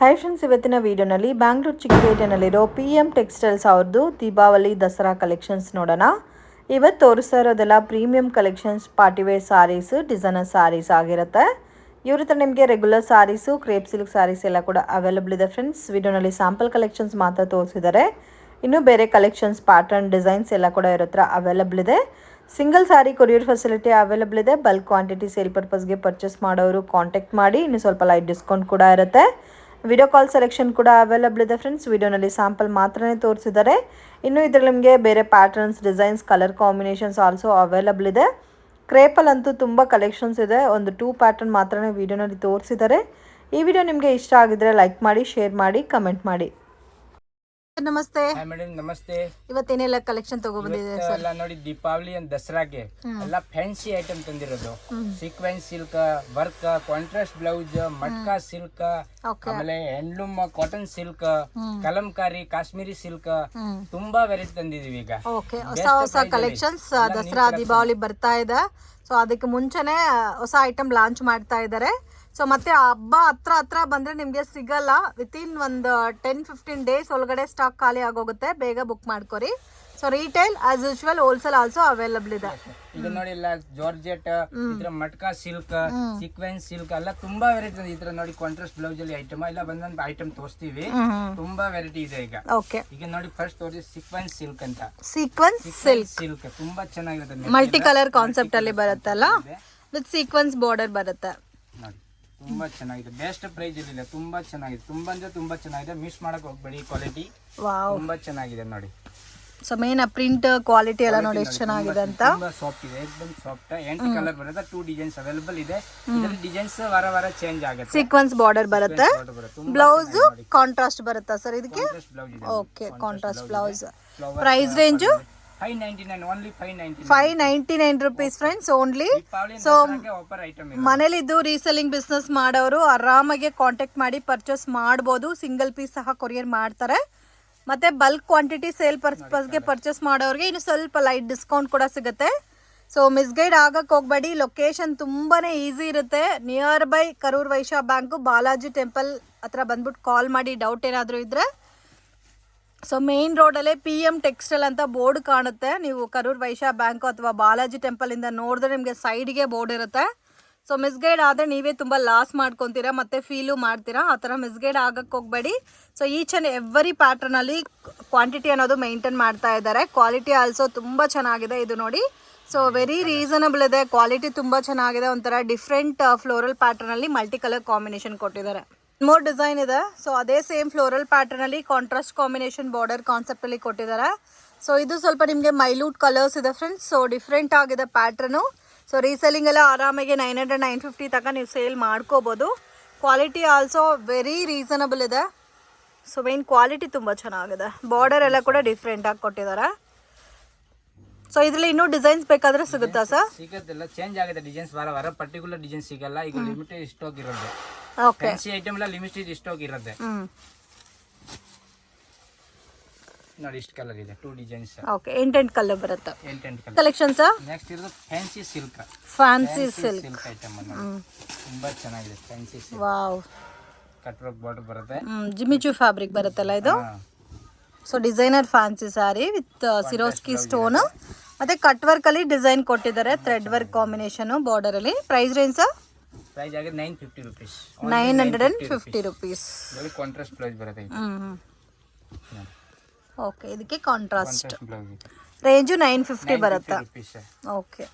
High friends ಇವತ್ತಿನ ವಿಡಿಯೋನಲ್ಲಿ ಬ್ಯಾಂಗ್ಳೂರು ಚಿಕ್ಕಪೇಟೆಯಲ್ಲಿರೋ ಪಿ ಎಂ ಟೆಕ್ಸ್ಟೈಲ್ಸ್ ಅವ್ರದ್ದು ದೀಪಾವಳಿ ದಸರಾ ಕಲೆಕ್ಷನ್ಸ್ ನೋಡೋಣ. ಇವತ್ತು ತೋರಿಸ್ತಾ ಇರೋದೆಲ್ಲ premium collections partywear saris designer saris ಆಗಿರುತ್ತೆ. ಇವ್ರ ಹತ್ರ ನಿಮಗೆ regular saris crepe silk saris ಎಲ್ಲ ಕೂಡ ಅವೈಲಬಲ್ ಇದೆ ಫ್ರೆಂಡ್ಸ್ ವಿಡಿಯೋನಲ್ಲಿ ಸ್ಯಾಂಪಲ್ ಕಲೆಕ್ಷನ್ಸ್ ಮಾತ್ರ ತೋರಿಸಿದ್ದಾರೆ. ಇನ್ನೂ ಬೇರೆ ಕಲೆಕ್ಷನ್ಸ್ ಪ್ಯಾಟರ್ನ್ ಡಿಸೈನ್ಸ್ ಎಲ್ಲ ಕೂಡ ಇವ್ರ ಹತ್ರ ಅವೈಲಬಲ್ ಇದೆ. Single sari courier facility available ಇದೆ. ಬಲ್ಕ್ ಕ್ವಾಂಟಿಟಿ ಸೇಲ್ ಪರ್ಪಸ್ಗೆ ಪರ್ಚೇಸ್ ಮಾಡೋರು ಕಾಂಟ್ಯಾಕ್ಟ್ ಮಾಡಿ. ಇನ್ನು ಸ್ವಲ್ಪ ಲೈಟ್ ಡಿಸ್ಕೌಂಟ್ ಕೂಡ ಇರುತ್ತೆ. ವಿಡಿಯೋ ಕಾಲ್ ಸೆಲೆಕ್ಷನ್ ಕೂಡ ಅವೈಲಬಲ್ ಇದೆ ಫ್ರೆಂಡ್ಸ್ ವಿಡಿಯೋನಲ್ಲಿ ಸ್ಯಾಂಪಲ್ ಮಾತ್ರನೇ ತೋರಿಸಿದ್ದಾರೆ. ಇನ್ನು ಇದರಲ್ಲಿ ನಿಮಗೆ ಬೇರೆ patterns designs colour combinations also available ಇದೆ. ಕ್ರೇಪಲ್ಲಂತೂ ತುಂಬ ಕಲೆಕ್ಷನ್ಸ್ ಇದೆ. ಒಂದು ಟೂ ಪ್ಯಾಟರ್ನ್ ಮಾತ್ರನೇ ವಿಡಿಯೋನಲ್ಲಿ ತೋರಿಸಿದ್ದಾರೆ. ಈ ವಿಡಿಯೋ ನಿಮಗೆ ಇಷ್ಟ ಆಗಿದ್ರೆ ಲೈಕ್ ಮಾಡಿ ಶೇರ್ ಮಾಡಿ ಕಮೆಂಟ್ ಮಾಡಿ. ನಮಸ್ತೆ. ಮೇಡಮ್ ನಮಸ್ತೆ. ಇವತ್ತೇನೆಲ್ಲ ಕಲೆಕ್ಷನ್ ತಗೊಬಂದಿದೆ ಎಲ್ಲ ನೋಡಿ ದೀಪಾವಳಿ ಅಂಡ್ ದಸರಾಗೆ ಎಲ್ಲ fancy item ತಂದಿರೋದು. Sequence silk work contrast blouse matka silk ಆಮೇಲೆ handloom cotton silk Kalamkari Kashmiri silk ತುಂಬಾ ವೆರೈಟಿ ತಂದಿದೀವಿ ಈಗ. ಹೊಸ ಹೊಸ ಕಲೆಕ್ಷನ್ಸ್ ದಸರಾ ದೀಪಾವಳಿ ಬರ್ತಾ ಇದೆ. ಸೊ ಅದಕ್ಕೆ ಮುಂಚೆನೆ ಹೊಸ ಐಟಮ್ ಲಾಂಚ್ ಮಾಡ್ತಾ ಇದ್ದಾರೆ. ಸೊ ಮತ್ತೆ ಹಬ್ಬ ಹತ್ರ ಹತ್ರ ಬಂದ್ರೆ ನಿಮ್ಗೆ ಸಿಗಲ್ಲ. ವಿತಿನ್ ಒಂದು ಟೆನ್ ಫಿಫ್ಟೀನ್ ಡೇಸ್ ಒಳಗಡೆ ಸ್ಟಾಕ್ ಖಾಲಿ ಆಗೋಗುತ್ತೆ. ಬೇಗ ಬುಕ್ ಮಾಡ್ಕೊರಿ. So retail as usual wholesale also available ಇದೆ. ಇದು ನೋಡಿ ಇಲ್ಲ ಜಾರ್ಜೆಟ್ ಇದ್ರ ಮಟ್ಕಾ ಸಿಲ್ಕ್ ಸೀಕ್ವೆನ್ಸ್ ಸಿಲ್ಕ್ ಎಲ್ಲ ತುಂಬಾ ವೆರೈಟಿ ಇದ್ರ ನೋಡಿ ಕಾಂಟ್ರಾಸ್ಟ್ ಬ್ಲೌಸ್ ಅಲ್ಲಿ ಐಟಮ್ ಇಲ್ಲ ಬಂದಂತ ಐಟಮ್ ತೋರಿಸ್ತೀವಿ. ತುಂಬಾ ವೆರೈಟಿ ಇದೆ ಈಗ. ಓಕೆ ಈಗ ನೋಡಿ ಫಸ್ಟ್ ತೋರಿಸಿ ಸಿಕ್ವೆನ್ಸ್ ಸಿಲ್ಕ್ ಅಂತ. ಸೀಕ್ವೆನ್ಸ್ ಸಿಲ್ಕ್ ಸಿಲ್ಕ್ ತುಂಬಾ ಚೆನ್ನಾಗಿರುತ್ತೆ ಮಲ್ಟಿ ಕಲರ್ ಕಾನ್ಸೆಪ್ಟ್ ಅಲ್ಲಿ ಬರುತ್ತಲ್ಲ ವಿತ್ ಸೀಕ್ವೆನ್ಸ್ ಬಾರ್ಡರ್ ಬರುತ್ತೆ. ನೋಡಿ ತುಂಬಾ ಚೆನ್ನಾಗಿದೆ. ಬೆಸ್ಟ್ ಪ್ರೈಸ್ ಇಲ್ಲ ತುಂಬಾ ಚೆನ್ನಾಗಿದೆ. ತುಂಬಾ ಅಂದ್ರೆ ತುಂಬಾ ಚೆನ್ನಾಗಿದೆ. ಮಿಸ್ ಮಾಡಕ್ ಹೋಗ್ಬೇಡಿ ಕ್ವಾಲಿಟಿ ತುಂಬಾ ಚೆನ್ನಾಗಿದೆ ನೋಡಿ. ಸೊ ಮೇನ್ ಪ್ರಿಂಟ್ ಕ್ವಾಲಿಟಿ ಎಲ್ಲ ನೋಡಿ ಎಷ್ಟು ಚೆನ್ನಾಗಿದೆ ಅಂತ. ತುಂಬಾ ಸಾಫ್ಟ್ ಇದೆ. एकदम ಸಾಫ್ಟ್ ಎಂಟು ಕಲರ್ ಬರುತ್ತೆ ಟೂ ಡಿಸೈನ್ಸ್ ಅವೈಲೇಬಲ್ ಇದೆ. ಇದರಲ್ಲಿ ಡಿಸೈನ್ಸ್ ವಾರ ವಾರ ಚೇಂಜ್ ಆಗುತ್ತೆ. ಸೀಕ್ವೆನ್ಸ್ ಬಾರ್ಡರ್ ಬರುತ್ತೆ. ಬ್ಲೌಸ್ ಕಾಂಟ್ರಾಸ್ಟ್ ಬರುತ್ತಾ ಸರ್ ಇದಕ್ಕೆ? Okay contrast blouse price range five ninety nine rupees friends only so ಮನೇಲಿದ್ದು reselling business ಮಾಡೋರು ಆರಾಮಾಗಿ ಕಾಂಟ್ಯಾಕ್ಟ್ ಮಾಡಿ ಪರ್ಚೇಸ್ ಮಾಡ್ಬೋದು. ಸಿಂಗಲ್ ಪೀಸ್ ಸಹ ಕೊರಿಯರ್ ಮಾಡ್ತಾರೆ. ಮತ್ತೆ ಬಲ್ಕ್ ಕ್ವಾಂಟಿಟಿ ಸೇಲ್ ಪರ್ಪಸ್ಗೆ ಪರ್ಚೇಸ್ ಮಾಡೋರಿಗೆ ಇನ್ನು ಸ್ವಲ್ಪ ಲೈಟ್ ಡಿಸ್ಕೌಂಟ್ ಕೂಡ ಸಿಗುತ್ತೆ. ಸೊ ಮಿಸ್ಗೈಡ್ ಆಗಕ್ಕೆ ಹೋಗ್ಬೇಡಿ. ಲೊಕೇಶನ್ ತುಂಬಾನೇ ಈಸಿ ಇರುತ್ತೆ. Near by Karur Vysya bank Balaji temple ಹತ್ರ ಬಂದ್ಬಿಟ್ಟು ಕಾಲ್ ಮಾಡಿ ಡೌಟ್ ಏನಾದರೂ ಇದ್ರೆ. ಸೊ ಮೇನ್ ರೋಡಲ್ಲೇ ಪಿ ಎಂ ಟೆಕ್ಸ್ಟೈಲ್ ಅಂತ ಬೋರ್ಡ್ ಕಾಣುತ್ತೆ. ನೀವು ಕರೂರ್ ವೈಶ್ಯ ಬ್ಯಾಂಕ್ ಅಥವಾ ಬಾಲಾಜಿ ಟೆಂಪಲ್ ಇಂದ ನೋಡಿದ್ರೆ ನಿಮಗೆ ಸೈಡ್ಗೆ ಬೋರ್ಡ್ ಇರುತ್ತೆ. ಸೊ ಮಿಸ್ಗೈಡ್ ಆದರೆ ನೀವೇ ತುಂಬ ಲಾಸ್ ಮಾಡ್ಕೊತೀರಾ, ಮತ್ತೆ ಫೀಲು ಮಾಡ್ತೀರಾ? ಆ ಥರ ಮಿಸ್ಗೈಡ್ ಆಗಕ್ಕೆ ಹೋಗಬೇಡಿ. ಸೊ ಈಚ್ ಆ್ಯಂಡ್ ಎವ್ರಿ ಪ್ಯಾಟ್ರನಲ್ಲಿ ಕ್ವಾಂಟಿಟಿ ಅನ್ನೋದು ಮೇಂಟೈನ್ ಮಾಡ್ತಾ ಇದ್ದಾರೆ. ಕ್ವಾಲಿಟಿ ಆಲ್ಸೋ ತುಂಬ ಚೆನ್ನಾಗಿದೆ ಇದು ನೋಡಿ. ಸೊ ವೆರಿ ರೀಸನಬಲ್ ಇದೆ. ಕ್ವಾಲಿಟಿ ತುಂಬ ಚೆನ್ನಾಗಿದೆ. ಒಂಥರ ಡಿಫ್ರೆಂಟ್ ಫ್ಲೋರಲ್ ಪ್ಯಾಟ್ರನಲ್ಲಿ ಮಲ್ಟಿ ಕಲರ್ ಕಾಂಬಿನೇಷನ್ ಕೊಟ್ಟಿದ್ದಾರೆ. ಮೋರ್ ಡಿಸೈನ್ ಇದೆ. ಸೊ ಅದೇ ಸೇಮ್ ಫ್ಲೋರಲ್ ಪ್ಯಾಟರ್ನ್ ಅಲ್ಲಿ ಕಾಂಟ್ರಾಸ್ಟ್ ಕಾಂಬಿನೇಷನ್ ಬಾರ್ಡರ್ ಕಾನ್ಸೆಪ್ಟಲ್ಲಿ ಕೊಟ್ಟಿದ್ದಾರೆ. ಸೊ ಇದು ಸ್ವಲ್ಪ ನಿಮಗೆ ಮೈಲೂಟ್ ಕಲರ್ಸ್ ಇದೆ ಫ್ರೆಂಡ್ಸ್ ಸೊ ಡಿಫ್ರೆಂಟ್ ಆಗಿದೆ ಪ್ಯಾಟ್ರನು ಸೊ ರೀಸೆಲಿಂಗ್ ಎಲ್ಲ ಆರಾಮಾಗಿ ನೈನ್ ಹಂಡ್ರೆಡ್ ನೈನ್ ಫಿಫ್ಟಿ ತನಕ ನೀವು ಸೇಲ್ ಮಾಡ್ಕೋಬೋದು. ಕ್ವಾಲಿಟಿ ಆಲ್ಸೋ ವೆರಿ ರೀಸನಬಲ್ ಇದೆ. ಸೊ ಮೇನ್ ಕ್ವಾಲಿಟಿ ತುಂಬ ಚೆನ್ನಾಗಿದೆ. ಬಾರ್ಡರ್ ಎಲ್ಲ ಕೂಡ ಡಿಫ್ರೆಂಟಾಗಿ ಕೊಟ್ಟಿದ್ದಾರೆ. ಸೊ ಇದರಲ್ಲಿ ಇನ್ನೂ ಡಿಸೈನ್ಸ್ ಬೇಕಾದ್ರೆ ಸಿಗುತ್ತಾ ಸರ್ ಸಿಗುತ್ತೆಲ್ಲ ಚೇಂಜ್ ಆಗುತ್ತೆ. ಡಿಸೈನ್ಸ್ ವಾರ ಬರ ಪರ್ಟಿಕ್ಯುಲರ್ ಡಿಸೈನ್ ಸಿಗಲ್ಲ. ಈಗ ಲಿಮಿಟೆಡ್ ಸ್ಟಾಕ್ ಇರೋದು. ಓಕೆ ಐಟಮ್ ಎಲ್ಲ ಲಿಮಿಟೆಡ್ ಸ್ಟಾಕ್ ಇರುತ್ತೆ ನೋಡಿ ಇಷ್ಟು ಕಲರ್ ಇದೆ. ಟೂ ಡಿಸೈನ್ಸ್ ಓಕೆ ಎಂಟೆಂಟ್ ಕಲರ್ ಬರುತ್ತೆ? ಎಂಟೆಂಟ್ ಕಲರ್ ಕಲೆಕ್ಷನ್ ಸರ್ ನೆಕ್ಸ್ಟ್ ಇರೋದು fancy silk fancy silk silk item ನೋಡಿ. ತುಂಬಾ ಚೆನ್ನಾಗಿದೆ fancy silk wow cut work border ಬರುತ್ತೆ. ಜಿಮಿಚು ಫ್ಯಾಬ್ರಿಕ್ ಬರುತ್ತಲ್ಲ ಇದು. So designer fancy sari with Swarovski stone ಮತ್ತೆ ಕಟ್ ವರ್ಕ್ ಅಲ್ಲಿ ಡಿಸೈನ್ ಕೊಟ್ಟಿದ್ದಾರೆ ಥ್ರೆಡ್ ವರ್ಕ್ ಕಾಂಬಿನೇಷನ್ ಬಾರ್ಡರ್ ಅಲ್ಲಿ. ಪ್ರೈಸ್ ರೇಂಜ್ ಸರ್ ಪ್ರೈಸ್ ಆಗಿದೆ nine fifty rupees nine hundred and fifty rupees contrast price ಬರುತ್ತೆ okay ಇದಕ್ಕೆ contrast range nine fifty ಬರುತ್ತೆ? Okay.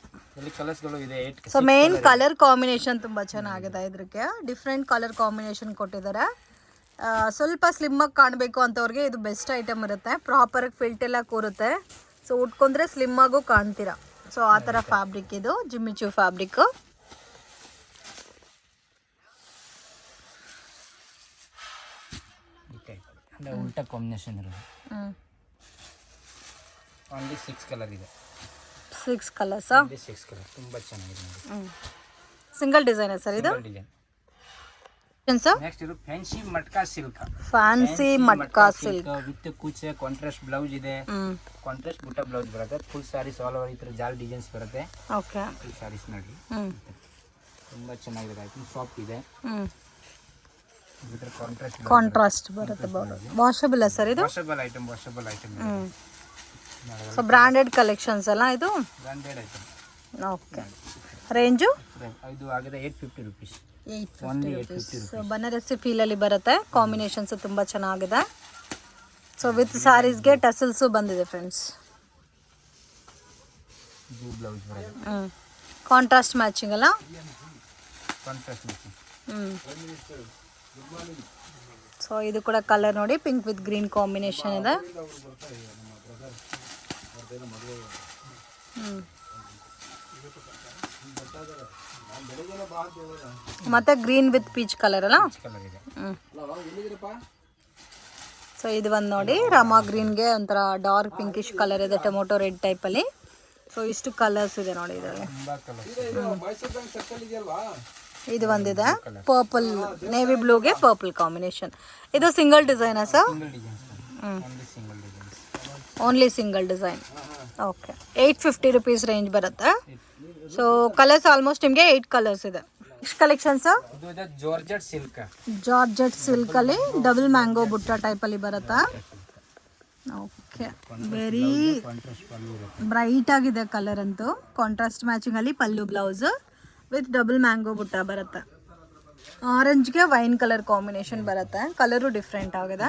So main colour combination ತುಂಬ ಚೆನ್ನಾಗಿದೆ ಇದಕ್ಕೆ ಡಿಫ್ರೆಂಟ್ ಕಲರ್ ಕಾಂಬಿನೇಷನ್ ಕೊಟ್ಟಿದ್ದಾರೆ. ಸ್ವಲ್ಪ ಸ್ಲಿಮ್ಮಾಗಿ ಕಾಣಬೇಕು ಅಂತವ್ರಿಗೆ ಇದು ಬೆಸ್ಟ್ ಐಟಮ್ ಇರುತ್ತೆ. ಪ್ರಾಪರಾಗಿ ಫಿಲ್ಟ್ ಎಲ್ಲ ಕೂರುತ್ತೆ. ಸೊ ಉಟ್ಕೊಂಡ್ರೆ ಸ್ಲಿಮ್ಮಾಗೂ ಕಾಣ್ತೀರಾ. ಸೊ ಆ ಥರ ಫ್ಯಾಬ್ರಿಕ್ ಇದು ಜಿಮ್ಮಿಚು ಫ್ಯಾಬ್ರಿಕ್ ಅಂದ್ರೆ ಉಲ್ಟಾ ಕಾಂಬಿನೇಷನ್ ಇರೋದು. ಓನ್ಲಿ ಸಿಕ್ಸ್ ಕಲರ್ ಇದೆ. ಸಿಕ್ಸ್ ಕಲರ್ಸಾ ಓನ್ಲಿ ಸಿಕ್ಸ್ ಕಲರ್ ತುಂಬಾ ಚೆನ್ನಾಗಿದೆ ನೋಡಿ. ಸಿಂಗಲ್ ಡಿಸೈನ್ ಸರ್ ಇದು? Design sir? ನೆಕ್ಸ್ಟ್ ಇದು fancy matka silk fancy matka silk with ಕೂಚೆ contrast blouse ಇದೆ. ಕಾಂಟ್ರಾಸ್ಟ್ ಬುಟ್ಟ ಬ್ಲೌಸ್ ಬರುತ್ತೆ. ಫುಲ್ ಸ್ಯಾರೀಸ್ ಆಲ್ ಓವರ್ ಈ ಥರ ಜಾಲ್ ಡಿಸೈನ್ಸ್ ಬರುತ್ತೆ. ಓಕೆ ಫುಲ್ ಸ್ಯಾರೀಸ್ ನೋಡಿ. ಹ್ಞೂ ತುಂಬಾ ಚೆನ್ನಾಗಿದೆ ಐಟಮ್ ಸಾಫ್ಟ್ ಇದೆ. ಇದ್ರ ಕಾಂಟ್ರಾಸ್ಟ್ ಕಾಂಟ್ರಾಸ್ಟ್ ಬರುತ್ತೆ. ವಾಷಬಲ್ ಸರ್ ಇದು? Washable item washable item so branded collections ಅಲ್ಲ ಇದು? ಬ್ರಾಂಡೆಡ್ ಐಟಮ್ ಓಕೆ ರೇಂಜು ಇದು ಆಗಿದೆ ಫಿಫ್ಟಿ ರುಪೀಸ್ ಸೊ ಬನಾರಸಿ ಫೀಲಲ್ಲಿ ಬರುತ್ತೆ. ಕಾಂಬಿನೇಷನ್ಸ್ ತುಂಬ ಚೆನ್ನಾಗಿದೆ. ಸೊ ವಿತ್ ಸಾರೀಸ್ಗೆ ಟಸಲ್ಸು ಬಂದಿದೆ ಫ್ರೆಂಡ್ಸ್ ಹ್ಞೂ ಕಾಂಟ್ರಾಸ್ಟ್ ಮ್ಯಾಚಿಂಗ್ ಅಲ್ಲ? ಸೊ ಇದು ಕೂಡ ಕಲರ್ ನೋಡಿ ಪಿಂಕ್ ವಿತ್ ಗ್ರೀನ್ ಕಾಂಬಿನೇಷನ್ ಇದೆ. ಹ್ಮ್. ಮತ್ತೆ ಗ್ರೀನ್ ವಿತ್ ಪೀಚ್ ಕಲರ್ ಅಲ್ಲ? ಕಲರ್ ಇದೆ. ಸೊ ಇದು ಒಂದು ನೋಡಿ ರಾಮ ಗ್ರೀನ್ಗೆ ಒಂಥರ ಡಾರ್ಕ್ ಪಿಂಕಿಶ್ ಕಲರ್ ಇದೆ ಟೊಮೊಟೊ ರೆಡ್ ಟೈಪಲ್ಲಿ ಸೊ ಇಷ್ಟು ಕಲರ್ಸ್ ಇದೆ ನೋಡಿ ಇದರಲ್ಲಿ. ಇದು ಒಂದಿದೆ. ಪರ್ಪಲ್ ನೇವಿ ಬ್ಲೂಗೆ ಪರ್ಪಲ್ ಕಾಂಬಿನೇಷನ್ ಇದು single ಡಿಸೈನಾ sir single designs only single design okay eight fifty rupees range ಬರುತ್ತೆ. ಸೊ ಕಲರ್ಸ್ ಆಲ್ಮೋಸ್ಟ್ ನಿಮಗೆ ಏಯ್ಟ್ ಕಲರ್ಸ್ ಇದೆ. ಇದು ಇದೆ ಜಾರ್ಜೆಟ್ ಸಿಲ್ಕ್ ಜಾರ್ಜೆಟ್ ಸಿಲ್ಕಲ್ಲಿ ಡಬಲ್ ಮ್ಯಾಂಗೋ ಬುಟ್ಟ ಟೈಪಲ್ಲಿ ಬರುತ್ತಾ? ಓಕೆ ವೆರಿ ಬ್ರೈಟ್ ಆಗಿದೆ ಕಲರ್ ಅಂತೂ. ಕಾಂಟ್ರಾಸ್ಟ್ ಮ್ಯಾಚಿಂಗ್ ಅಲ್ಲಿ pallu blouse with double mango butta ಬರುತ್ತೆ. ಆರೆಂಜ್ಗೆ ವೈನ್ ಕಲರ್ ಕಾಂಬಿನೇಷನ್ ಬರುತ್ತೆ. ಕಲರು ಡಿಫ್ರೆಂಟ್ ಆಗಿದೆ.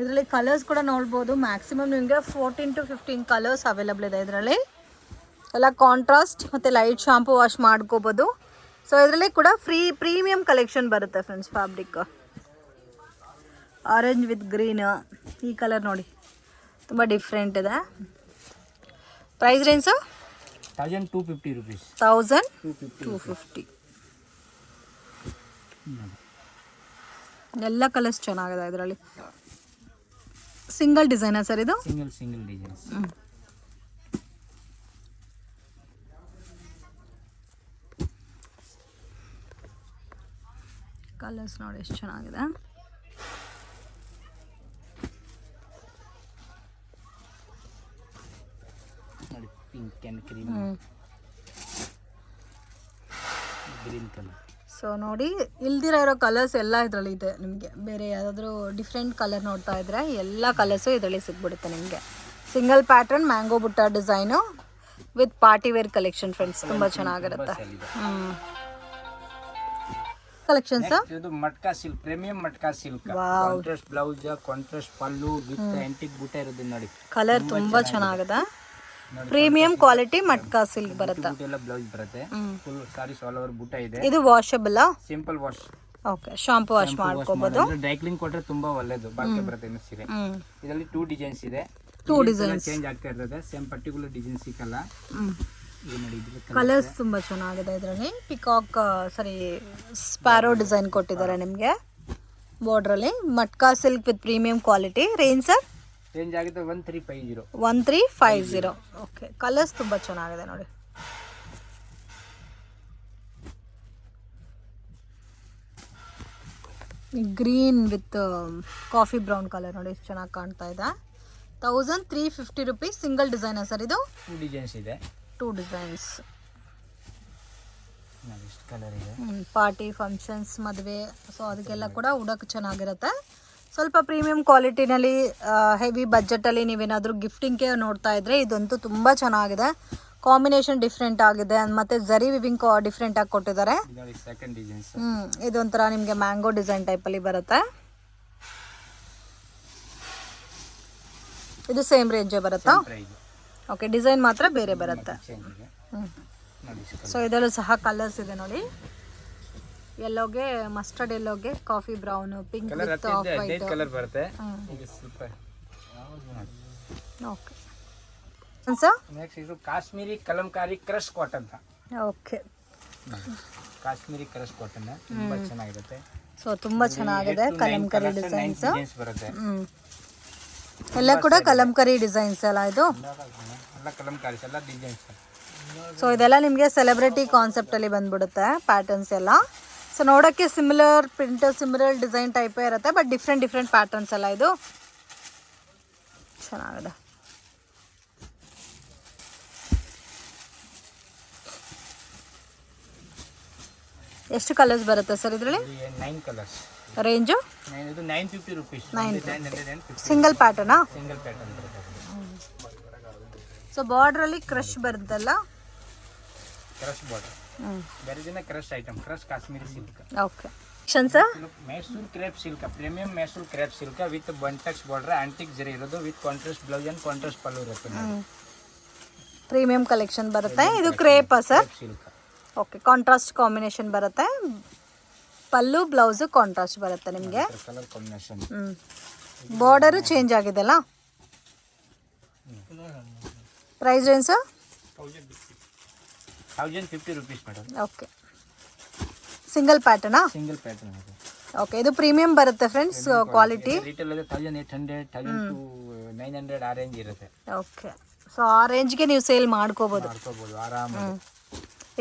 ಇದರಲ್ಲಿ ಕಲರ್ಸ್ ಕೂಡ ನೋಡ್ಬೋದು. ಮ್ಯಾಕ್ಸಿಮಮ್ ನಿಮಗೆ fourteen to fifteen colours available ಇದೆ ಇದರಲ್ಲಿ. ಎಲ್ಲ ಕಾಂಟ್ರಾಸ್ಟ್ ಮತ್ತು ಲೈಟ್ ಶಾಂಪು ವಾಶ್ ಮಾಡ್ಕೋಬೋದು. ಸೊ ಇದರಲ್ಲಿ ಕೂಡ ಫ್ರೀ ಪ್ರೀಮಿಯಂ ಕಲೆಕ್ಷನ್ ಬರುತ್ತೆ friends fabric orange with green ಈ ಕಲರ್ ನೋಡಿ. ತುಂಬ ಡಿಫ್ರೆಂಟ್ ಇದೆ. Price range thousand two fifty rupees thousand two fifty ಎಲ್ಲ ಕಲರ್ಸ್ ಚೆನ್ನಾಗಿದೆ ಇದರಲ್ಲಿ. ಸಿಂಗಲ್ ಡಿಸೈನಾ ಸರ್ ಇದು? ಸಿಂಗಲ್ ಸಿಂಗಲ್ ಡಿಸೈನ್ ಕಲರ್ಸ್ ನೋಡಿ ಎಷ್ಟು ಚೆನ್ನಾಗಿದೆ. Pink and cream green colour so ನೋಡಿ ಇಲ್ದಿರೋ ಇರೋ ಕಲರ್ಸ್ ಎಲ್ಲ ಇದರಲ್ಲಿ ಇದೆ ನಿಮಗೆ. ಬೇರೆ ಯಾವುದಾದ್ರೂ ಡಿಫ್ರೆಂಟ್ ಕಲರ್ ನೋಡ್ತಾ ಇದ್ರೆ ಎಲ್ಲ ಕಲರ್ಸು ಇದರಲ್ಲಿ ಸಿಗ್ಬಿಡುತ್ತೆ ನಿಮಗೆ. Single pattern mango butta design with party wear collection friends ತುಂಬ ಚೆನ್ನಾಗಿರುತ್ತೆ. ಹ್ಞೂ ಕಲೆಕ್ಷನ್ಸ್ ಇದು. Matka silk premium matka silk. Contrast blouse contrast pallu with antique buta ಇರೋದು ನೋಡಿ. ಕಲರ್ ತುಂಬಾ ಚೆನ್ನಾಗಿದೆ. ಪ್ರೀಮಿಯಂ ಕ್ವಾಲಿಟಿ ಮಟ್ಕಾ ಸಿಲ್ಕ್ ಬರುತ್ತೆ? ಎಲ್ಲ ಬ್ಲೌಸ್ ಬರುತ್ತೆ. ಫುಲ್ ಸಾರೀಸ್ ಆಲ್ ಓವರ್ ಇದೆ. ಇದು washable simple wash okay shampoo wash ಮಾಡ್ಕೋಬಹುದು ಡ್ರೈ ಕ್ಲೀನ್ ಕೊಟ್ರೆ ತುಂಬಾ ಒಳ್ಳೇದು. ಬಾಕಿ ಬರುತ್ತೆ ಇನ್ನು ಸೀರೆ. ಇದರಲ್ಲಿ ಟೂ ಡಿಸೈನ್ಸ್ ಇದೆ. ಟೂ ಡಿಸೈನ್ ಚೇಂಜ್ ಆಗ್ತಾ ಇರ್ತದೆ. ಸೇಮ್ ಪರ್ಟಿಕ್ಯುಲರ್ ಡಿಸೈನ್ ಸಿಕ್ಕಲ್ಲ. ಕಲರ್ಸ್ ತುಂಬಾ ಚೆನ್ನಾಗಿದೆ ಇದರಲ್ಲಿ. ಪಿಕಾಕ್ ಸಾರಿ ಸ್ಪ್ಯಾರೋ ಡಿಸೈನ್ ಕೊಟ್ಟಿದ್ದಾರೆ ನಿಮಗೆ. ಬಾರ್ಡ್ರಲ್ಲಿ matka silk with premium quality range sir change ಆಗಿದೆ one three five zero one three five zero okay colours ತುಂಬ ಚೆನ್ನಾಗಿದೆ ನೋಡಿ. Green with coffee brown colour ನೋಡಿ ಎಷ್ಟು ಚೆನ್ನಾಗಿ ಕಾಣ್ತಾ ಇದೆ. Thousand three fifty rupees single design sir ಇದು? ಟೂ ಡಿಸೈನ್ಸ್ ಇದೆ. ಟೂ ಡಿಸೈನ್ಸ್ ಪಾರ್ಟಿ ಫಂಕ್ಷನ್ಸ್ ಮದುವೆ ಸೊ ಅದಕ್ಕೆಲ್ಲ ಕೂಡ ಉಡೋಕೆ ಚೆನ್ನಾಗಿರುತ್ತೆ. ಸ್ವಲ್ಪ ಪ್ರೀಮಿಯಂ ಕ್ವಾಲಿಟಿನಲ್ಲಿ ಹೆವಿ ಬಜೆಟಲ್ಲಿ ನೀವೇನಾದರೂ ಗಿಫ್ಟಿಂಗ್ಗೆ ನೋಡ್ತಾ ಇದ್ರೆ ಇದಂತೂ ತುಂಬ ಚೆನ್ನಾಗಿದೆ. ಕಾಂಬಿನೇಷನ್ ಡಿಫ್ರೆಂಟ್ ಆಗಿದೆ. ಮತ್ತು ಜರಿ ವಿವಿಂಗ್ ಡಿಫ್ರೆಂಟ್ ಆಗಿ ಕೊಟ್ಟಿದ್ದಾರೆ. ಹ್ಞೂ ಇದೊಂಥರ ನಿಮಗೆ ಮ್ಯಾಂಗೋ ಡಿಸೈನ್ ಟೈಪಲ್ಲಿ ಬರುತ್ತೆ. ಇದು ಸೇಮ್ ರೇಂಜೇ ಬರುತ್ತಾ? ಓಕೆ ಡಿಸೈನ್ ಮಾತ್ರ ಬೇರೆ ಬರುತ್ತೆ. ಸೊ ಇದರಲ್ಲೂ ಸಹ ಕಲರ್ಸ್ ಇದೆ ನೋಡಿ. ಎಲ್ಲೋಗೆ mustard ಎಲ್ಲೋಗೆ coffee brown pink colour with off white colour ಬರುತ್ತೆ. ಓಕೆ ಸರ್ ನೆಕ್ಸ್ಟ್ ಇದು Kashmiri Kalamkari crush cotton okay Kashmiri crush cotton ತುಂಬಾ ಚೆನ್ನಾಗಿರುತ್ತೆ. ಸೊ ತುಂಬಾ ಚೆನ್ನಾಗಿದೆ ಕಲಂಕರಿ ಡಿಸೈನ್ಸ್ ಬರುತ್ತೆ. ಎಲ್ಲ ಕೂಡ ಕಲಂಕಾರಿ ಡಿಸೈನ್ಸ್ ಎಲ್ಲ ಇದು? ಎಲ್ಲ ಕಲಂಕಾರಿ ಎಲ್ಲ ಡಿಸೈನ್ಸ್ ಸೊ ಇದೆಲ್ಲ ನಿಮಗೆ ಸೆಲೆಬ್ರಿಟಿ ಕಾನ್ಸೆಪ್ಟಲ್ಲಿ ಬಂದ್ಬಿಡುತ್ತೆ ಪ್ಯಾಟರ್ನ್ಸ್ ಎಲ್ಲ. ಸೊ ನೋಡೋಕ್ಕೆ ಸಿಮಿಲರ್ ಪ್ರಿಂಟ್ ಸಿಮಿಲರ್ ಡಿಸೈನ್ ಟೈಪೇ ಇರುತ್ತೆ ಬಟ್ ಡಿಫ್ರೆಂಟ್ ಡಿಫ್ರೆಂಟ್ ಪ್ಯಾಟರ್ನ್ಸ್ ಎಲ್ಲ ಇದು. ಚೆನ್ನಾಗಿದೆ. ಎಷ್ಟು ಕಲರ್ಸ್ ಬರುತ್ತೆ ಸರ್ ಇದರಲ್ಲಿ? Nine colours range nine fifty rupees nine single ಪ್ಯಾಟರ್ನಾ single pattern so ಬಾರ್ಡ್ರಲ್ಲಿ ಕ್ರಶ್ ಬರುತ್ತಲ್ಲ? ಕ್ರಶ್ ಬಾರ್ಡರ್ ಹ್ಞೂ ಬೇರೆ ದಿನ crush item crush Kashmiri silk okay sir Mysuru crepe silk premium Mysuru crepe silk with ಬಂಟೆಕ್ಸ್ border antique zari ಇರೋದು with contrast blouse and contrast pallu ಇರುತ್ತೆ premium collection ಬರುತ್ತೆ ಇದು ಕ್ರೇಪ sir silk okay contrast combination ಬರುತ್ತೆ pallu blouse contrast ಬರುತ್ತೆ ನಿಮಗೆ colour combination ಹ್ಞೂ border change ಆಗಿದೆಲ್ಲ price range sir thousand fifty rupees madam okay single ಪ್ಯಾಟರ್ನಾ single pattern ಅದು okay ಇದು premium ಬರುತ್ತೆ ಫ್ರೆಂಡ್ಸ್ ಕ್ವಾಲಿಟಿ ರಿಟೇಲ್ ಅಲ್ಲಿ thousand eight hundred thousand two nine hundred ಆ range ಇರುತ್ತೆ. ಓಕೆ ಸೊ ಆ ರೇಂಜ್ಗೆ ನೀವು ಸೇಲ್ ಮಾಡ್ಕೋಬೋದು. ಮಾಡ್ಕೋಬಹುದು ಆರಾಮ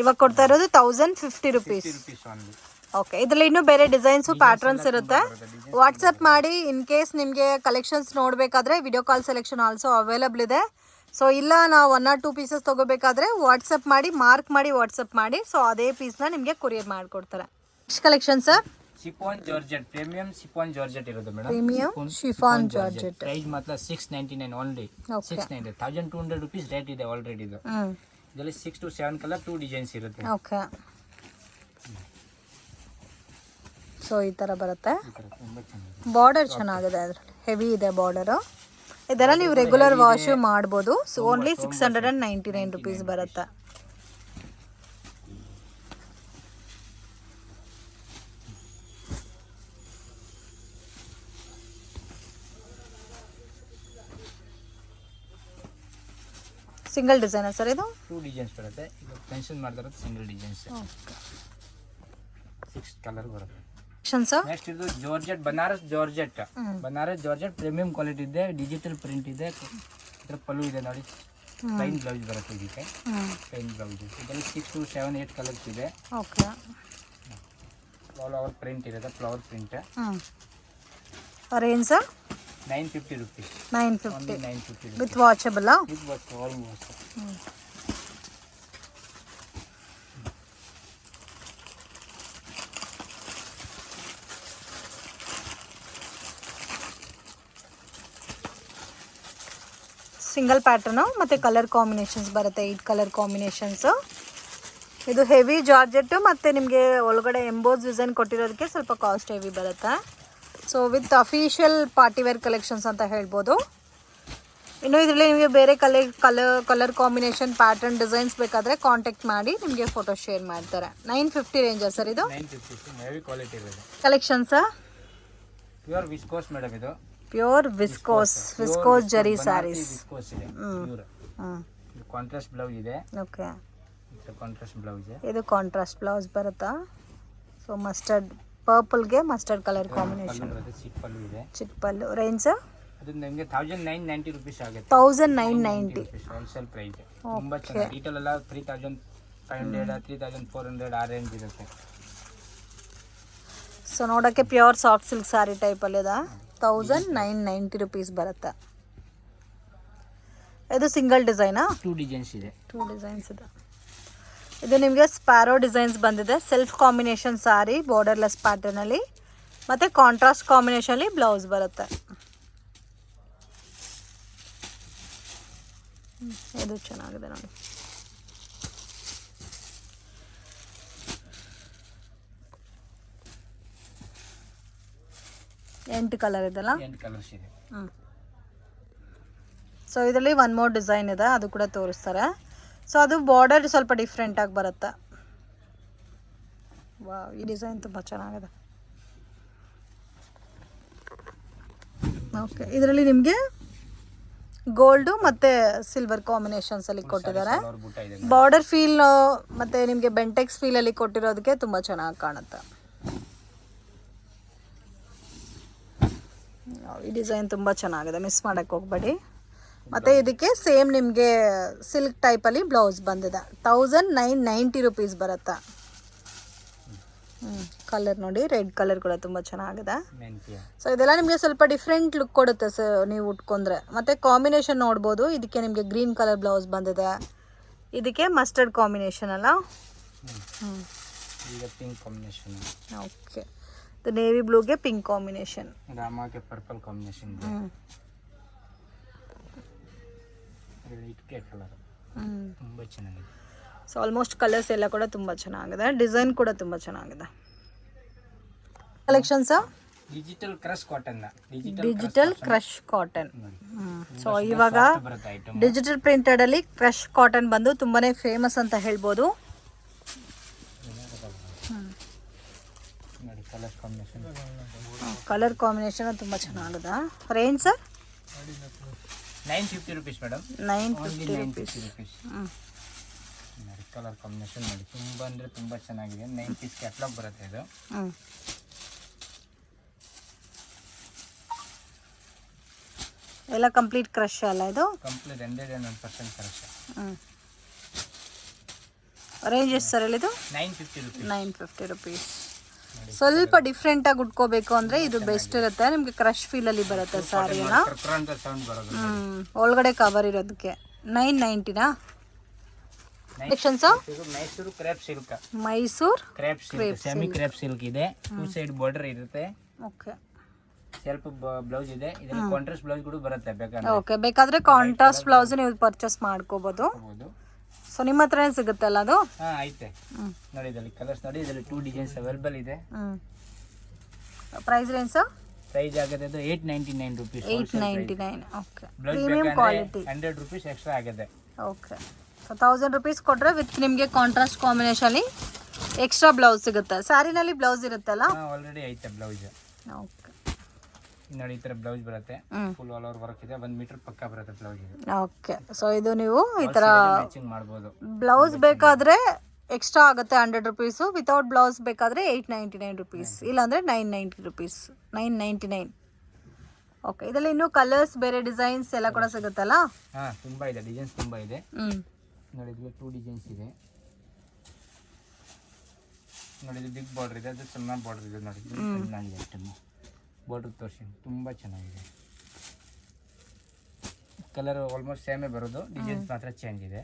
ಇವಾಗ ಕೊಡ್ತಾ ಇರೋದು ತೌಸಂಡ್ ಫಿಫ್ಟಿ ರುಪೀಸ್ ರುಪೀಸ್ ಒಂದು ಓಕೆ ಇದರಲ್ಲಿ ಇನ್ನೂ ಬೇರೆ ಡಿಸೈನ್ಸು ಪ್ಯಾಟರ್ನ್ಸ್ ಇರುತ್ತೆ. ವಾಟ್ಸಪ್ ಮಾಡಿ ಇನ್ ಕೇಸ್ ನಿಮಗೆ ಕಲೆಕ್ಷನ್ಸ್ ನೋಡಬೇಕಾದ್ರೆ video call selection also available ಇದೆ. ಸೊ ಇಲ್ಲ ನಾವು ಒನ್ ಆರ್ ಟೂ ಪೀಸಸ್ ತೊಗೋಬೇಕಾದ್ರೆ ವಾಟ್ಸಪ್ ಮಾಡಿ ಮಾರ್ಕ್ ಮಾಡಿ ವಾಟ್ಸಪ್ ಮಾಡಿ. ಸೊ ಅದೇ ಪೀಸ್ನ ನಿಮಗೆ ಕೊರಿಯರ್ ಮಾಡಿಕೊಡ್ತಾರೆ. Next collection sir chiffon georgette premium chiffon georgette ಇರೋದು madam. Premium chiffon georgette. Price ಮಾತ್ರ six ninety nine Okay. Six ninety thousand two hundred rupees rate ಇದೆ ಆಲ್ರೆಡಿ ಇದು. ಇದರಲ್ಲಿ six to seven colour two designs ಇರುತ್ತೆ. Okay so ಈ ಥರ ಬರುತ್ತೆ. Border ಚೆನ್ನಾಗಿದೆ. ಅದರಲ್ಲಿ. ಹೆವಿ ಇದೆ ಬಾರ್ಡರು ಇದೆಲ್ಲ ನೀವು ರೆಗ್ಯುಲರ್ ವಾಶು ಮಾಡ್ಬೋದು. So only six hundred and ninety nine rupees ಬರುತ್ತೆ. ಸಿಂಗಲ್ ಡಿಸೈನಾ ಸರ್ ಇದು? ಟೂ ಡಿಸೈನ್ಸ್ ಬರುತ್ತೆ. ಇದು mention single designs six colour ಬರುತ್ತೆ. ಸರ್ ನೆಕ್ಸ್ಟ್ ಇದು georgette Banaras georgette. Banaras georgette premium quality ಇದೆ ಡಿಜಿಟಲ್ ಪ್ರಿಂಟ್ ಇದೆ. ಇದರ ಪಲ್ಲು ಇದೆ ನೋಡಿ. ಪ್ಲೈನ್ ಬ್ಲೌಸ್ ಬರುತ್ತೆ ಇದಕ್ಕೆ. ಪ್ಲೈನ್ ಬ್ಲೌಸ್ ಇದರಲ್ಲಿ six two seven eight colours ಇದೆ. ಓಕೆ. ಫ್ಲವರ್ ಪ್ರಿಂಟ್ ಇರುತ್ತೆ flower print range sir nine fifty rupees nine fifty nine fifty with washable with wash almost single pattern ಮತ್ತು ಕಲರ್ ಕಾಂಬಿನೇಷನ್ಸ್ ಬರುತ್ತೆ it colour combinations ಇದು heavy georgette ಮತ್ತು ನಿಮಗೆ ಒಳಗಡೆ emboss design ಕೊಟ್ಟಿರೋದಕ್ಕೆ ಸ್ವಲ್ಪ ಕಾಸ್ಟ್ ಹೆವಿ ಬರುತ್ತೆ. So with official party wear collections ಅಂತ ಹೇಳ್ಬೋದು. ಇನ್ನು ಇದರಲ್ಲಿ ನಿಮಗೆ ಬೇರೆ ಕಲೆ colour colour combination pattern designs ಬೇಕಾದರೆ ಕಾಂಟ್ಯಾಕ್ಟ್ ಮಾಡಿ ನಿಮಗೆ ಫೋಟೋ ಶೇರ್ ಮಾಡ್ತಾರೆ. ನೈನ್ ಫಿಫ್ಟಿ ರೇಂಜಾ ಸರ್ ಇದು? ಕಲೆಕ್ಷನ್ಸ್ ಪ್ಯೂರ್ ವಿಸ್ಕೋಸ್ ಮೇಡಮ್ ಇದು. Pure viscose viscose zari saries viscose ಇದೆ ಹ್ಮ್. ಪ್ಯೂರ್ ಹ್ಞೂ ಕಾಂಟ್ರಾಸ್ಟ್ ಬ್ಲೌಸ್ ಇದೆ. ಓಕೆ ಕಾಂಟ್ರಾಸ್ಟ್ ಬ್ಲೌಸ್ ಇದೆ. ಕಾಂಟ್ರಾಸ್ಟ್ ಬ್ಲೌಸ್ ಬರುತ್ತಾ? ಸೊ ಮಸ್ಟರ್ಡ್ ಪರ್ಪಲ್ಗೆ ಮಸ್ಟರ್ಡ್ ಕಲರ್ ಕಾಂಬಿನೇಷನ್ ಬರುತ್ತೆ ಸಿಕ್ ಪಲ್ಲು ಇದೆ. ರೇಂಜ್ ಅದು ನಿಮಗೆ ತೌಸಂಡ್ ನೈನ್ ನೈಂಟಿ ರುಪೀಸ್ ಆಗುತ್ತೆ. Thousand nine ninety wholesale price ತುಂಬ ಚೆನ್ನಾಗಿ ಡೀಟೇಲ್ ಎಲ್ಲ three thousand five hundred three thousand four hundred ಆ ರೇಂಜ್ ಇರುತ್ತೆ. ಸೊ ನೋಡೋಕ್ಕೆ ಪ್ಯೂರ್ ಸಾಫ್ಟ್ ಸಿಲ್ಕ್ ಸ್ಯಾರಿ ಟೈಪಲ್ಲಿದೆ ತೌಸಂಡ್ ನೈನ್ ನೈಂಟಿ ರುಪೀಸ್ ಬರುತ್ತೆ. ಇದು ಸಿಂಗಲ್ ಡಿಸೈನಾ? ಟೂ ಡಿಸೈನ್ಸ್ ಇದೆ. ಟೂ ಡಿಸೈನ್ಸ್ ಇದೆ. ಇದು ನಿಮಗೆ ಸ್ಪ್ಯಾರೋ ಡಿಸೈನ್ಸ್ ಬಂದಿದೆ. ಸೆಲ್ಫ್ ಕಾಂಬಿನೇಷನ್ ಸಾರಿ ಬಾರ್ಡರ್ಲೆಸ್ ಪ್ಯಾಟರ್ನಲ್ಲಿ ಮತ್ತು ಕಾಂಟ್ರಾಸ್ಟ್ ಕಾಂಬಿನೇಷನಲ್ಲಿ ಬ್ಲೌಸ್ ಬರುತ್ತೆ. ಇದು ಚೆನ್ನಾಗಿದೆ ನೋಡಿ. ಎಂಟು ಕಲರ್ ಇದೆಲ್ಲ ಎಂಟು ಕಲರ್ಸ್ ಇದೆ. ಹ್ಞೂ ಸೊ ಇದರಲ್ಲಿ ಒನ್ ಮೋರ್ ಡಿಸೈನ್ ಇದೆ ಅದು ಕೂಡ ತೋರಿಸ್ತಾರೆ. ಸೊ ಅದು ಬಾರ್ಡರ್ ಸ್ವಲ್ಪ ಡಿಫ್ರೆಂಟಾಗಿ ಬರುತ್ತೆ. ವಾ ಈ ಡಿಸೈನ್ ತುಂಬ ಚೆನ್ನಾಗಿದೆ. ಓಕೆ ಇದರಲ್ಲಿ ನಿಮಗೆ ಗೋಲ್ಡು ಮತ್ತು ಸಿಲ್ವರ್ ಕಾಂಬಿನೇಷನ್ಸಲ್ಲಿ ಕೊಟ್ಟಿದ್ದಾರೆ. ಅವ್ರ ಬುಟ್ಟ ಇದೆ ಬಾರ್ಡರ್ ಫೀಲ್ ಮತ್ತು ನಿಮಗೆ ಬೆಂಟೆಕ್ಸ್ ಫೀಲಲ್ಲಿ ಕೊಟ್ಟಿರೋದಕ್ಕೆ ತುಂಬ ಚೆನ್ನಾಗಿ ಕಾಣುತ್ತೆ. ಈ ಡಿಸೈನ್ ತುಂಬ ಚೆನ್ನಾಗಿದೆ. ಮಿಸ್ ಮಾಡೋಕ್ಕೆ ಹೋಗ್ಬೇಡಿ. ಮತ್ತು ಇದಕ್ಕೆ ಸೇಮ್ ನಿಮಗೆ ಸಿಲ್ಕ್ ಟೈಪಲ್ಲಿ ಬ್ಲೌಸ್ ಬಂದಿದೆ. ತೌಸಂಡ್ ನೈನ್ ನೈಂಟಿ ರುಪೀಸ್ ಬರುತ್ತೆ? ಹ್ಞೂ ಕಲರ್ ನೋಡಿ ರೆಡ್ ಕಲರ್ ಕೂಡ ತುಂಬ ಚೆನ್ನಾಗಿದೆ. ಸೊ ಇದೆಲ್ಲ ನಿಮಗೆ ಸ್ವಲ್ಪ ಡಿಫ್ರೆಂಟ್ ಲುಕ್ ಕೊಡುತ್ತೆ ಸರ್ ನೀವು ಉಟ್ಕೊಂಡ್ರೆ. ಮತ್ತು ಕಾಂಬಿನೇಷನ್ ನೋಡ್ಬೋದು. ಇದಕ್ಕೆ ನಿಮಗೆ ಗ್ರೀನ್ ಕಲರ್ ಬ್ಲೌಸ್ ಬಂದಿದೆ. ಇದಕ್ಕೆ ಮಸ್ಟರ್ಡ್ ಕಾಂಬಿನೇಷನ್ ಅಲ್ಲ? ಹ್ಞೂ ಓಕೆ ಇದು ನೇವಿ ಬ್ಲೂಗೆ ಪಿಂಕ್ ಕಾಂಬಿನೇಷನ್ ರಾಮಾಗೆ ಪರ್ಪಲ್ ಕಾಂಬಿನೇಷನ್ ಇಟ್ಕೆ ಕಲರ್ ತುಂಬ ಚೆನ್ನಾಗಿದೆ. ಸೊ ಆಲ್ಮೋಸ್ಟ್ ಕಲರ್ಸ್ ಎಲ್ಲ ಕೂಡ ತುಂಬ ಚೆನ್ನಾಗಿದೆ. ಡಿಸೈನ್ ಕೂಡ ತುಂಬ ಚೆನ್ನಾಗಿದೆ. Collections digital crush cotton digital digital crush cotton so ಇವಾಗ ಡಿಜಿಟಲ್ ಪ್ರಿಂಟೆಡ್ ಅಲ್ಲಿ ಕ್ರಶ್ ಕಾಟನ್ ಬಂದು ತುಂಬಾನೇ ಫೇಮಸ್ ಅಂತ ಹೇಳ್ಬೋದು ನೋಡಿ ಕಲರ್ ಕಾಂಬಿನೇಷನ್ ಕಲರ್ ಕಾಂಬಿನೇಷನ್ ತುಂಬ ಚೆನ್ನಾಗಿದೆ. Range sir nine fifty rupees madam nine fifty nine rupees ನೋಡಿ ಕಲರ್ ಕಾಂಬಿನೇಷನ್ ನೋಡಿ ತುಂಬ ಅಂದರೆ ತುಂಬ ಚೆನ್ನಾಗಿದೆ. ನೈನ್ ಪೀಸ್ ಕ್ಯಾಟ್ಲಾಗ್ ಬರುತ್ತೆ ಇದು. ಹ್ಞೂ ಎಲ್ಲ ಕಂಪ್ಲೀಟ್ ಕ್ರಶ್ ಅಲ್ಲ ಇದು? Complete hundred and one percent crush ಹ್ಞೂ ರೇಂಜ್ ಎಷ್ಟು ಸರ್ ಇದು nine fifty rupees nine fifty rupees ಸ್ವಲ್ಪ ಡಿಫ್ರೆಂಟಾಗಿ ಉಟ್ಕೋಬೇಕು ಅಂದ್ರೆ ಇದು ಬೆಸ್ಟ್ ಇರುತ್ತೆ. ನಿಮಗೆ ಕ್ರಶ್ ಅಲ್ಲಿ ಬರುತ್ತೆ ಸಾರಿ ಹ್ಮ್ ಒಳಗಡೆ ಕವರ್ ಇರೋದಕ್ಕೆ. Nine ನೈಂಟಿನಾ Mysuru crepe silk Mysore crepe silk semi crepe silk ಇದೆ. ಟೂ ಸೈಡ್ ಬಾರ್ಡರ್ ಇರುತ್ತೆ. ಓಕೆ ಬ್ಲೌಸ್ ಇದೆ. ಇದರಲ್ಲಿ ಕಾಂಟ್ರಾಸ್ಟ್ ಬ್ಲೌಸ್ ಕೂಡ ಬರುತ್ತೆ ಬೇಕಾದ್ರೆ. ಓಕೆ ಬೇಕಾದರೆ ಕಾಂಟ್ರಾಸ್ಟ್ ಬ್ಲೌಸ್ ನೀವು ಪರ್ಚೇಸ್ ಮಾಡ್ಕೋಬೋದು. ಹಾಕೋಬಹುದು ಸೊ ನಿಮ್ಮ ಹತ್ರನೇ ಸಿಗುತ್ತಲ್ಲ ಅದು? ಹಾ ಐತೆ. ನೋಡಿ ಇದರಲ್ಲಿ ಕಲರ್ಸ್ ನೋಡಿ ಇದರಲ್ಲಿ ಟೂ ಡಿಸೈನ್ಸ್ ಅವೈಲೇಬಲ್ ಇದೆ. ಪ್ರೈಸ್ ರೇಂಜ್ ಸರ್ ಪ್ರೈಸ್ ಆಗಿದೆ ಅದು eight ninety nine rupees eight ninety nine okay premium quality hundred rupees extra ಆಗಿದೆ. ಓಕೆ ಸೊ ತೌಸಂಡ್ ರುಪೀಸ್ ಕೊಟ್ಟರೆ ವಿತ್ ನಿಮಗೆ ಕಾಂಟ್ರಾಸ್ಟ್ ಕಾಂಬಿನೇಷನಲ್ಲಿ ಎಕ್ಸ್ಟ್ರಾ ಬ್ಲೌಸ್ ಸಿಗುತ್ತೆ. ಸ್ಯಾರಿನಲ್ಲಿ ಬ್ಲೌಸ್ ಇರುತ್ತಲ್ಲ? ಆಲ್ರೆಡಿ ಐತೆ ಬ್ಲೌಸ್ ಓಕೆ ನೋಡಿ ಈ ತರ ಬ್ಲೌಸ್ ಬರುತ್ತೆ. ಫುಲ್ ಆಲ್ ಓವರ್ ವರ್ಕ್ ಇದೆ. ಒಂದ್ ಮೀಟರ್ ಪಕ್ಕ ಬರುತ್ತೆ ಬ್ಲೌಸ್ ಓಕೆ ಸೊ ಇದು ನೀವು ಈ ತರ ಮ್ಯಾಚಿಂಗ್ ಮಾಡ್ಬೋದು. ಬ್ಲೌಸ್ ಬೇಕಾದ್ರೆ ಎಕ್ಸ್ಟ್ರಾ ಆಗುತ್ತೆ ಹಂಡ್ರೆಡ್ ರುಪೀಸು ವಿತೌಟ್ ಬ್ಲೌಸ್ ಬೇಕಾದರೆ ಏಯ್ಟ್ ನೈಂಟಿ ನೈನ್ ರುಪೀಸ್ ಇಲ್ಲಾಂದರೆ nine ninety rupees nine ninety nine okay ಇದರಲ್ಲಿ ಇನ್ನೂ ಕಲರ್ಸ್ ಬೇರೆ ಡಿಸೈನ್ಸ್ ಎಲ್ಲ ಕೂಡ ಸಿಗುತ್ತಲ್ಲ? ಹಾ ತುಂಬಾ ಇದೆ. ಡಿಸೈನ್ಸ್ ತುಂಬಾ ಇದೆ. ನೋಡಿ ಇದರಲ್ಲಿ ಟೂ ಡಿಸೈನ್ಸ್ ಇದೆ. ನೋಡಿ ಇದು ಬಿಗ್ ಬಾರ್ಡರ್ ಇದೆ. ಅದು ಸಣ್ಣ ಬಾರ್ಡರ್ ಇದೆ. ನೋಡಿ ಬಾರ್ಡರ್ ತೋರಿಸಿ ತುಂಬ ಚೆನ್ನಾಗಿದೆ. ಕಲರ್ ಆಲ್ಮೋಸ್ಟ್ ಸೇಮೇ ಬರೋದು. ಡಿಸೈನ್ಸ್ ಮಾತ್ರ ಚೇಂಜ್ ಇದೆ.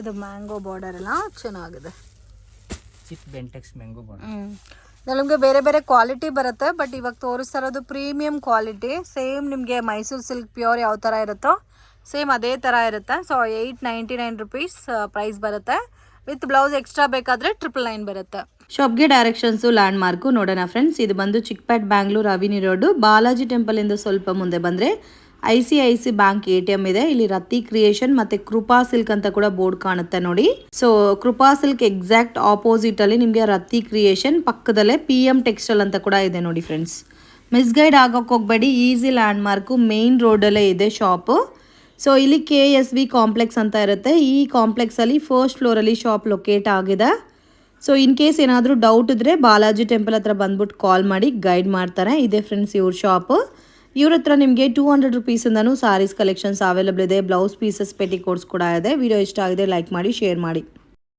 ಇದು ಮ್ಯಾಂಗೋ ಬಾರ್ಡರ್ ಎಲ್ಲ ಚೆನ್ನಾಗಿದೆ. ಚಿಪ್ ಬೆಂಟೆಕ್ಸ್ ಮ್ಯಾಂಗೋ ಬಾರ್ಡರ್ ನಮಗೆ ನಿಮಗೆ ಬೇರೆ ಬೇರೆ ಕ್ವಾಲಿಟಿ ಬರುತ್ತೆ ಬಟ್ ಇವಾಗ ತೋರಿಸ್ತಾ ಇರೋದು ಪ್ರೀಮಿಯಂ ಕ್ವಾಲಿಟಿ ಸೇಮ್ ನಿಮಗೆ ಮೈಸೂರು ಸಿಲ್ಕ್ ಪ್ಯೂರ್ ಯಾವ ಥರ ಇರುತ್ತೋ ಸೇಮ್ ಅದೇ ಥರ ಇರುತ್ತೆ. So eight ninety nine rupees price ಬರುತ್ತೆ. ವಿತ್ ಬ್ಲೌಸ್ ಎಕ್ಸ್ಟ್ರಾ ಬೇಕಾದರೆ ಟ್ರಿಪಲ್ ನೈನ್ ಬರುತ್ತೆ. ಶಾಪ್ಗೆ ಡೈರೆಕ್ಷನ್ಸು ಲ್ಯಾಂಡ್ ಮಾರ್ಕು ನೋಡೋಣ ಫ್ರೆಂಡ್ಸ್ ಇದು ಬಂದು ಚಿಕ್ಪೇಟ್ ಬ್ಯಾಂಗ್ಳೂರ್ ಅವಿನಿ ರೋಡು ಬಾಲಾಜಿ ಟೆಂಪಲಿಂದ ಸ್ವಲ್ಪ ಮುಂದೆ ಬಂದರೆ I C I C bank A T M ಇದೆ. ಇಲ್ಲಿ ರತಿ ಕ್ರಿಯೇಷನ್ ಮತ್ತೆ ಕೃಪಾ ಸಿಲ್ಕ್ ಅಂತ ಕೂಡ ಬೋರ್ಡ್ ಕಾಣುತ್ತೆ ನೋಡಿ. So Krupa silk exact opposite ಅಲ್ಲಿ ನಿಮಗೆ ರತಿ ಕ್ರಿಯೇಷನ್ ಪಕ್ಕದಲ್ಲೇ ಪಿ ಎಂ ಟೆಕ್ಸ್ಟೈಲ್ ಅಂತ ಕೂಡ ಇದೆ ನೋಡಿ ಫ್ರೆಂಡ್ಸ್ ಮಿಸ್ಗೈಡ್ ಆಗೋಕೆ ಹೋಗಬೇಡಿ. ಈಸಿ ಲ್ಯಾಂಡ್ ಮಾರ್ಕು ಮೇನ್ ರೋಡಲ್ಲೇ ಇದೆ ಶಾಪು ಸೊ ಇಲ್ಲಿ ಕೆ ಎಸ್ ವಿ ಕಾಂಪ್ಲೆಕ್ಸ್ ಅಂತ ಇರುತ್ತೆ. ಈ ಕಾಂಪ್ಲೆಕ್ಸಲ್ಲಿ ಫಸ್ಟ್ ಫ್ಲೋರಲ್ಲಿ ಶಾಪ್ ಲೊಕೇಟ್ ಆಗಿದೆ. ಸೊ ಇನ್ ಕೇಸ್ ಏನಾದರೂ ಡೌಟ್ ಇದ್ದರೆ ಬಾಲಾಜಿ ಟೆಂಪಲ್ ಹತ್ರ ಬಂದ್ಬಿಟ್ಟು ಕಾಲ್ ಮಾಡಿ ಗೈಡ್ ಮಾಡ್ತಾರೆ. ಇದೆ ಫ್ರೆಂಡ್ಸ್ ಇವ್ರ ಶಾಪು ಇವ್ರ ಹತ್ರ ನಿಮಗೆ ಟೂ ಹಂಡ್ರೆಡ್ ರುಪೀಸಿಂದನೂ ಸಾರೀಸ್ ಕಲೆಕ್ಷನ್ಸ್ ಅವೈಲೇಬಲ್ ಇದೆ. ಬ್ಲೌಸ್ ಪೀಸಸ್ ಪೆಟಿ ಕೋಡ್ಸ್ ಕೂಡ ಇದೆ. ವಿಡಿಯೋ ಇಷ್ಟ ಆಗಿದೆ ಲೈಕ್ ಮಾಡಿ ಶೇರ್ ಮಾಡಿ.